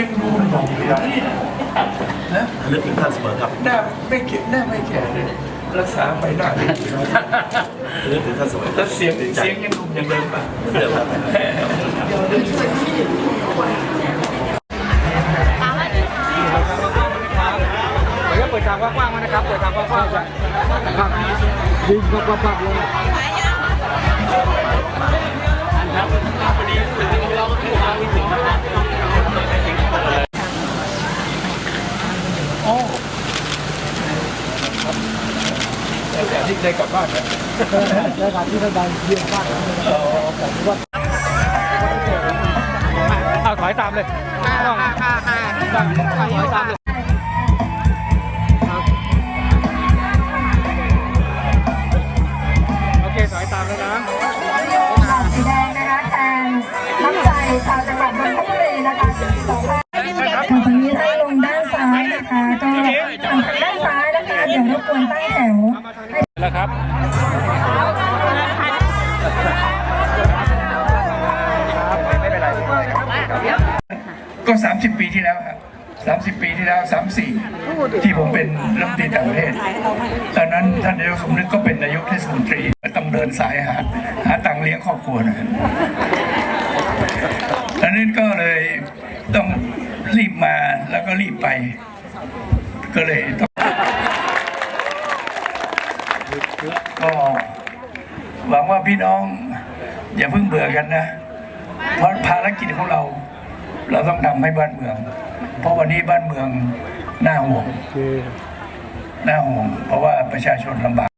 ยังดูหนุ่มอยู่นะเนี่ยนะนึกถึงท่านเสมอครับหน้าไม่เก็บหน้าไม่แก่เลยรักษาไปหน้าดีอกถึงท่านเสมอแล้วเสียงเสียงยังหนุ่มยังเดิมป่ะเดี๋ยวครับเปิดทางกว้างๆไว้นะครับ เปิดทางกว้างๆครับยิงปับปับเลย ที่ได้กลับบ้านนะแล้วการที่ท่านใดเยี่ยมมากผมว่าเอาถอยตามเลยต้องต้องถอยตามเลยโอเคถอยตามแล้วนะค่ะสีแดงนะคะแทนน้ำใจชาวจังหวัดนนทบุรีนะคะสองท่านค่ะตอนนี้ท่านลงด้านซ้ายนะคะก็ทางด้านซ้ายนะคะเดี๋ยวรบกวนตั้งแถวให้แล้ว ครับไม่เป็นไรก็ 30 ปีที่แล้วครับ30 ปีที่แล้ว 34 ที่ผมเป็นรัฐมนตรีต่างประเทศ ตอนนั้นท่านนายกสมนึกก็เป็นนายกเทศมนตรีต้องเดินสายหาหาตังค์เลี้ยงครอบครัวนะตอนนั้นก็เลยต้องรีบมาแล้วก็รีบไป ก็เลยต้อง หวังว่าพี่น้อง อย่าเพิ่งเบื่อกันนะ เพราะภารกิจของเรา เราต้องทำให้บ้านเมือง เพราะวันนี้บ้านเมืองน่าห่วงน่าห่วง เพราะว่าประชาชนลำบาก